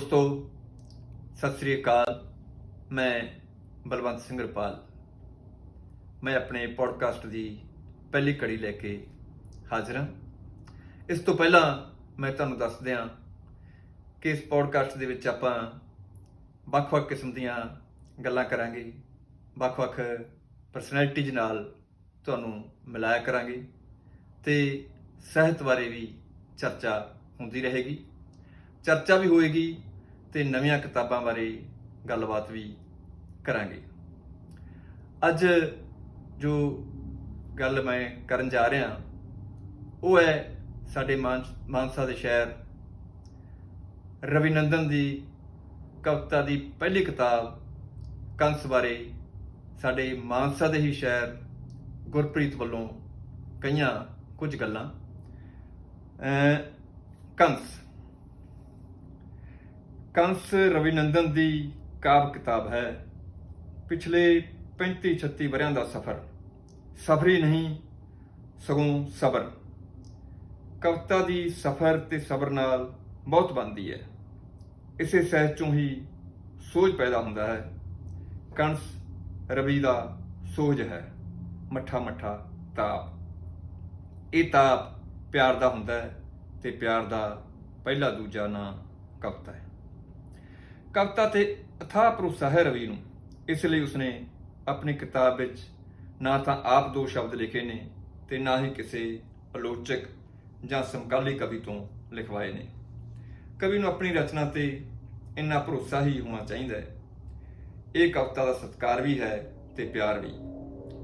ਦੋਸਤੋ, ਸਤਿ ਸ੍ਰੀ ਅਕਾਲ। ਮੈਂ ਬਲਵੰਤ ਸਿੰਘ ਰਪਾਲ। ਮੈਂ ਆਪਣੇ ਪੋਡਕਾਸਟ ਦੀ ਪਹਿਲੀ ਕੜੀ ਲੈ ਕੇ ਹਾਜ਼ਰ ਹਾਂ। ਇਸ ਤੋਂ ਪਹਿਲਾਂ ਮੈਂ ਤੁਹਾਨੂੰ ਦੱਸ ਦਿਆਂ ਕਿ ਇਸ ਪੋਡਕਾਸਟ ਦੇ ਵਿੱਚ ਆਪਾਂ ਵੱਖ-ਵੱਖ ਕਿਸਮ ਦੀਆਂ ਗੱਲਾਂ ਕਰਾਂਗੇ, ਵੱਖ-ਵੱਖ ਪਰਸਨੈਲਿਟੀਜ਼ ਨਾਲ ਤੁਹਾਨੂੰ ਮਿਲਾਇਆ ਕਰਾਂਗੇ ਤੇ ਸਿਹਤ ਬਾਰੇ ਵੀ ਚਰਚਾ ਹੁੰਦੀ ਰਹੇਗੀ। ਚਰਚਾ ਵੀ ਹੋਏਗੀ ਤੇ ਨਵੀਆਂ ਕਿਤਾਬਾਂ ਬਾਰੇ ਗੱਲਬਾਤ ਵੀ ਕਰਾਂਗੇ। ਅੱਜ ਜੋ ਗੱਲ ਮੈਂ ਕਰਨ ਜਾ ਰਿਹਾ, ਉਹ ਹੈ ਸਾਡੇ ਮਾਨਸ- ਮਾਨਸਾ ਦੇ ਸ਼ਹਿਰ ਰਵਿਨੰਦਨ ਦੀ ਕਵਿਤਾ ਦੀ ਪਹਿਲੀ ਕਿਤਾਬ ਕੰਸ ਬਾਰੇ ਸਾਡੇ ਮਾਨਸਾ ਦੇ ਹੀ ਸ਼ਹਿਰ ਗੁਰਪ੍ਰੀਤ ਵੱਲੋਂ ਕਈਆਂ ਕੁਝ ਗੱਲਾਂ। ਕੰਸ ਕੰਸ ਰਵਿਨੰਦਨ ਦੀ ਕਾਵ ਕਿਤਾਬ ਹੈ। ਪਿਛਲੇ 35 36 ਵਰਿਆਂ ਦਾ ਸਫ਼ਰ। ਸਫ਼ਰੀ ਨਹੀਂ, ਸਗੋਂ ਸਬਰ। ਕਵਿਤਾ ਦੀ ਸਫ਼ਰ ਤੇ ਸਬਰ ਨਾਲ ਬਹੁਤ ਬਣਦੀ ਹੈ। ਇਸੇ ਸਹਿਜ ਚੋਂ ਹੀ ਸੋਝ ਪੈਦਾ ਹੁੰਦਾ ਹੈ। ਕੰਸ ਰਵੀ ਦਾ ਸੋਝ ਹੈ। ਮੱਠਾ ਮੱਠਾ ਤਾਪ। ਇਹ ਤਾਪ ਪਿਆਰ ਦਾ ਹੁੰਦਾ ਹੈ ਤੇ ਪਿਆਰ ਦਾ ਪਹਿਲਾ ਦੂਜਾ ਨਾਂ ਕਵਿਤਾ ਹੈ। ਕਵਿਤਾ ਤੇ ਅਥਾਹ ਭਰੋਸਾ ਹੈ ਰਵੀ ਨੂੰ। ਇਸ ਲਈ ਉਸਨੇ ਆਪਣੀ ਕਿਤਾਬ ਵਿੱਚ ਨਾ ਤਾਂ ਆਪ ਦੋ ਸ਼ਬਦ ਲਿਖੇ ਨੇ ਤੇ ਨਾ ਹੀ ਕਿਸੇ ਆਲੋਚਕ ਜਾਂ ਸਮਕਾਲੀ ਕਵੀ ਤੋਂ ਲਿਖਵਾਏ ਨੇ। ਕਵੀ ਨੂੰ ਆਪਣੀ ਰਚਨਾ ਤੇ ਇੰਨਾ ਭਰੋਸਾ ਹੀ ਹੋਣਾ ਚਾਹੀਦਾ ਹੈ। ਇਹ ਕਵਿਤਾ ਦਾ ਸਤਿਕਾਰ ਵੀ ਹੈ ਤੇ ਪਿਆਰ ਵੀ।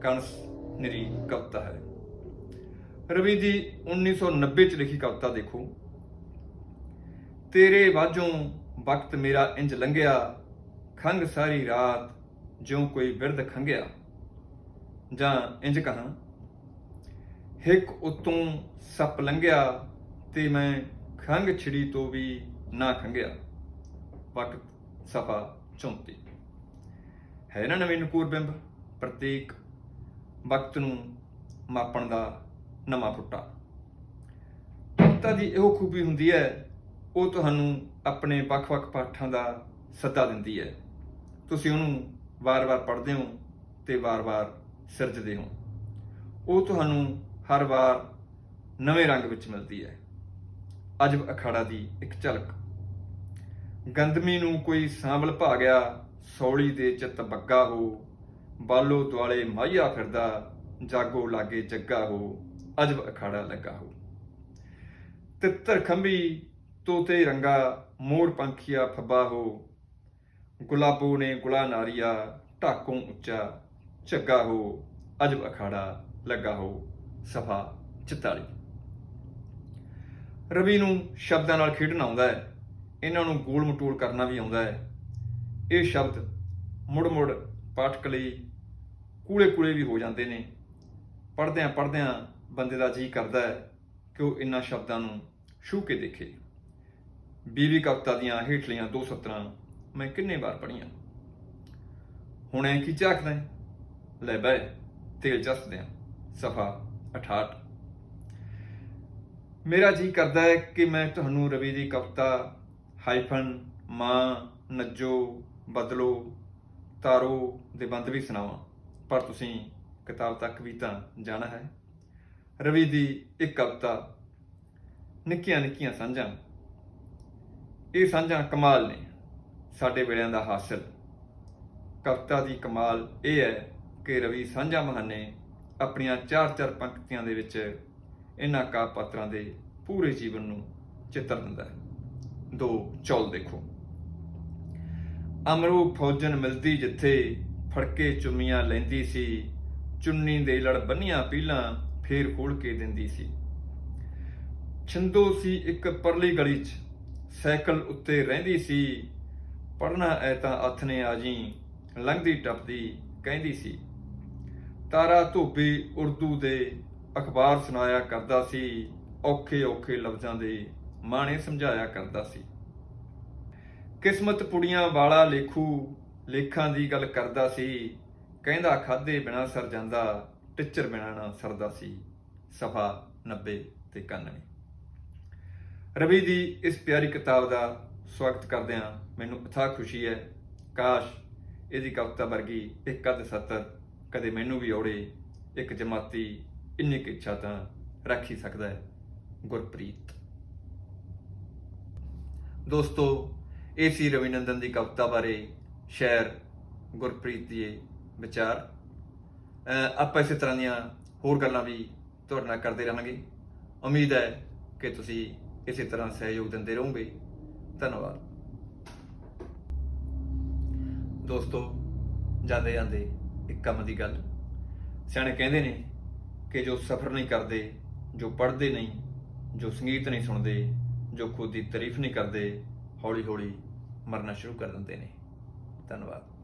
ਕੰਸ ਨਿਰੀ ਕਵਿਤਾ ਹੈ। ਰਵੀ ਦੀ 1990 ਚ ਲਿਖੀ ਕਵਿਤਾ ਦੇਖੋ। ਤੇਰੇ ਵਾਜੋਂ ਵਕਤ ਮੇਰਾ ਇੰਜ ਲੰਘਿਆ ਖੰਗ ਸਾਰੀ ਰਾਤ ਜਿਉਂ ਕੋਈ ਬਿਰਧ ਖੰਗਿਆ ਜਾਂ ਇੰਜ ਕਹਾਂ, ਹਿੱਕ ਉਤੋਂ ਸੱਪ ਲੰਘਿਆ ਤੇ ਮੈਂ ਖੰਗ ਛਿੜੀ ਤੋਂ ਵੀ ਨਾ ਖੰਗਿਆ ਵਕਤ ਸਫਾ 34 ਹੈ ਨਾ ਨਵੀਂ ਨਕੂਰ ਬਿੰਬ? ਪ੍ਰਤੀਕ ਵਕਤ ਨੂੰ ਮਾਪਣ ਦਾ ਨਵਾਂ ਫੁੱਟਾ ਕਵਿਤਾ ਦੀ ਇਹੋ ਖੂਬੀ ਹੁੰਦੀ ਹੈ ਉਹ ਤੁਹਾਨੂੰ ਆਪਣੇ ਵੱਖ-ਵੱਖ ਪਾਠਾਂ ਦਾ ਸੱਦਾ ਦਿੰਦੀ ਹੈ। ਤੁਸੀਂ ਉਹਨੂੰ ਵਾਰ-ਵਾਰ ਪੜ੍ਹਦੇ ਹੋ ਤੇ ਵਾਰ-ਵਾਰ ਸਿਰਜਦੇ ਹੋ। ਉਹ ਤੁਹਾਨੂੰ ਹਰ ਵਾਰ ਨਵੇਂ ਰੰਗ ਵਿੱਚ ਮਿਲਦੀ ਹੈ। ਅਜਬ ਅਖਾੜਾ ਦੀ ਇੱਕ ਝਲਕ। ਗੰਦਮੀ ਨੂੰ ਕੋਈ ਸਾਂਭਲ ਭਾ ਗਿਆ, ਸੌਲੀ ਦੇ ਚਿੱਤ ਬੱਗਾ ਹੋ, ਬਾਲੋ ਦੁਆਲੇ ਮਾਇਆ ਫਿਰਦਾ, ਜਾਗੋ ਲਾਗੇ ਜੱਗਾ ਹੋ, ਅਜਬ ਅਖਾੜਾ ਲੱਗਾ ਹੋ। ਤਿੱਤਰ ਖੰਭੀ ਤੋਤੇ ਰੰਗਾ ਮੋਰ ਪੰਖੀਆ ਫੱਬਾ ਹੋ। ਗੁਲਾਬੋ ਨੇ ਗੁਲਾ ਨਾਰੀਆ ਢਾਕੋਂ ਉੱਚਾ ਝੱਗਾ ਹੋ। ਅਜਬ ਅਖਾੜਾ ਲੱਗਾ ਹੋ ਸਫਾ 44 ਰਵੀ ਨੂੰ ਸ਼ਬਦਾਂ ਨਾਲ ਖੇਡਣਾ ਆਉਂਦਾ ਹੈ। ਇਹਨਾਂ ਨੂੰ ਗੋਲ ਮਟੋਲ ਕਰਨਾ ਵੀ ਆਉਂਦਾ ਹੈ। ਇਹ ਸ਼ਬਦ ਮੁੜ ਮੁੜ ਪਾਠਕ ਲਈ ਕੂਲੇ ਕੂਲੇ ਵੀ ਹੋ ਜਾਂਦੇ ਨੇ। ਪੜਦਿਆਂ ਪੜਦਿਆਂ ਬੰਦੇ ਦਾ ਜੀ ਕਰਦਾ ਹੈ ਕਿ ਉਹ ਇਨ੍ਹਾਂ ਸ਼ਬਦਾਂ ਨੂੰ ਛੂ ਕੇ ਦੇਖੇ। ਬੀਵੀ ਕਵਿਤਾ ਦੀਆਂ ਹੇਠਲੀਆਂ ਦੋ ਸਤਰਾਂ ਮੈਂ ਕਿੰਨੇ ਵਾਰ ਪੜ੍ਹੀਆਂ? ਹੁਣੇ ਐ ਕੀ ਝਾਕਦਾ ਲੈ ਬੈ ਤੇਲ ਜਸਦਿਆਂ ਸਫਾ 68 ਮੇਰਾ ਜੀ ਕਰਦਾ ਹੈ ਕਿ ਮੈਂ ਤੁਹਾਨੂੰ ਰਵੀ ਦੀ ਕਵਿਤਾ ਹਾਈਫਨ ਮਾਂ, ਨੱਜੋ, ਬਦਲੋ, ਤਾਰੋ ਦੇ ਬੰਦ ਵੀ ਸੁਣਾਵਾਂ, ਪਰ ਤੁਸੀਂ ਕਿਤਾਬ ਤੱਕ ਵੀ ਤਾਂ ਜਾਣਾ ਹੈ। ਰਵੀ ਦੀ ਇੱਕ ਕਵਿਤਾ ਨਿੱਕੀਆਂ ਨਿੱਕੀਆਂ ਸਾਂਝਾਂ ਇਹ ਸਾਂਝਾ ਕਮਾਲ ਨੇ, ਸਾਡੇ ਵੇਲਿਆਂ ਦਾ ਹਾਸਲ। ਕਵਿਤਾ ਦੀ ਕਮਾਲ ਇਹ ਹੈ ਕਿ ਰਵੀ ਸਾਂਝਾ ਮਹਾਨੇ ਆਪਣੀਆਂ ਚਾਰ ਚਾਰ ਪੰਕਤੀਆਂ ਦੇ ਵਿੱਚ ਇਹਨਾਂ ਕਾ ਪਾਤਰਾਂ ਦੇ ਪੂਰੇ ਜੀਵਨ ਨੂੰ ਚਿੱਤਰ ਦਿੰਦਾ ਹੈ। ਦੋ ਚੌਲ ਦੇਖੋ। ਅਮਰੂ ਫੌਜਨ ਮਿਲਦੀ ਜਿੱਥੇ ਫੜਕੇ ਚੁੰਮੀਆਂ ਲੈਂਦੀ ਸੀ, ਚੁੰਨੀ ਦੇ ਲੜ ਬੰਨੀਆਂ ਪੀਲਾਂ ਫੇਰ ਖੋਲ ਕੇ ਦਿੰਦੀ ਸੀ। ਛਿੰਦੋ ਸੀ ਇੱਕ ਪਰਲੀ ਗਲੀ 'ਚ ਸਾਈਕਲ ਉੱਤੇ ਰਹਿੰਦੀ ਸੀ ਪੜਨਾ ਐ ਤਾਂ ਅੱਥ ਨੇ ਆਜੀ, ਲੰਘਦੀ ਟੱਪਦੀ ਕਹਿੰਦੀ ਸੀ। ਤਾਰਾ ਧੋਬੀ ਉਰਦੂ ਦੇ ਅਖਬਾਰ ਸੁਣਾਇਆ ਕਰਦਾ ਸੀ, ਔਖੇ ਔਖੇ ਲਫ਼ਜ਼ਾਂ ਦੇ ਮਾਣੇ ਸਮਝਾਇਆ ਕਰਦਾ ਸੀ। ਕਿਸਮਤ ਪੁੜੀਆਂ ਵਾਲਾ ਲੇਖੂ ਲੇਖਾਂ ਦੀ ਗੱਲ ਕਰਦਾ ਸੀ, ਕਹਿੰਦਾ ਖਾਦੇ ਬਿਨਾ ਸਰ ਜਾਂਦਾ, ਟਿੱਚਰ ਬਿਨਾ ਨਾ ਸਰਦਾ ਸੀ ਸਫਾ 90 ਤੇ 91 ਰਵੀ ਦੀ ਇਸ ਪਿਆਰੀ ਕਿਤਾਬ ਦਾ ਸਵਾਗਤ ਕਰਦੇ ਹਾਂ। ਮੈਨੂੰ ਅਥਾਹ ਖੁਸ਼ੀ ਹੈ। ਕਾਸ਼ ਇਹਦੀ ਕਵਿਤਾ ਵਰਗੀ ਇੱਕ ਕਦ ਸੱਤਰ ਕਦੇ ਮੈਨੂੰ ਵੀ ਔੜੇ, ਇੱਕ ਜਮਾਤੀ ਇੰਨੀ ਕੁ ਇੱਛਾ ਤਾਂ ਰੱਖ ਹੀ ਸਕਦਾ ਹੈ। ਗੁਰਪ੍ਰੀਤ। ਦੋਸਤੋ, ਇਹ ਸੀ ਰਵਿਨੰਦਨ ਦੀ ਕਵਿਤਾ ਬਾਰੇ ਸ਼ਾਇਰ ਗੁਰਪ੍ਰੀਤ ਦੀ ਵਿਚਾਰ। ਆਪਾਂ ਇਸੇ ਤਰ੍ਹਾਂ ਦੀਆਂ ਹੋਰ ਗੱਲਾਂ ਵੀ ਤੁਹਾਡੇ ਨਾਲ ਕਰਦੇ ਰਹਾਂਗੇ। ਉਮੀਦ ਹੈ ਕਿ ਤੁਸੀਂ ਇਸੇ ਤਰ੍ਹਾਂ ਸਹਿਯੋਗ ਦਿੰਦੇ ਰਹੋਗੇ ਧੰਨਵਾਦ ਦੋਸਤੋ, ਜਾਂਦੇ ਜਾਂਦੇ ਇੱਕ ਕੰਮ ਦੀ ਗੱਲ। ਸਿਆਣੇ ਕਹਿੰਦੇ ਨੇ ਕਿ ਜੋ ਸਫ਼ਰ ਨਹੀਂ ਕਰਦੇ, ਜੋ ਪੜ੍ਹਦੇ ਨਹੀਂ, ਜੋ ਸੰਗੀਤ ਨਹੀਂ ਸੁਣਦੇ, ਜੋ ਖੁਦ ਦੀ ਤਾਰੀਫ ਨਹੀਂ ਕਰਦੇ ਹੌਲੀ ਹੌਲੀ ਮਰਨਾ ਸ਼ੁਰੂ ਕਰ ਦਿੰਦੇ ਨੇ। ਧੰਨਵਾਦ।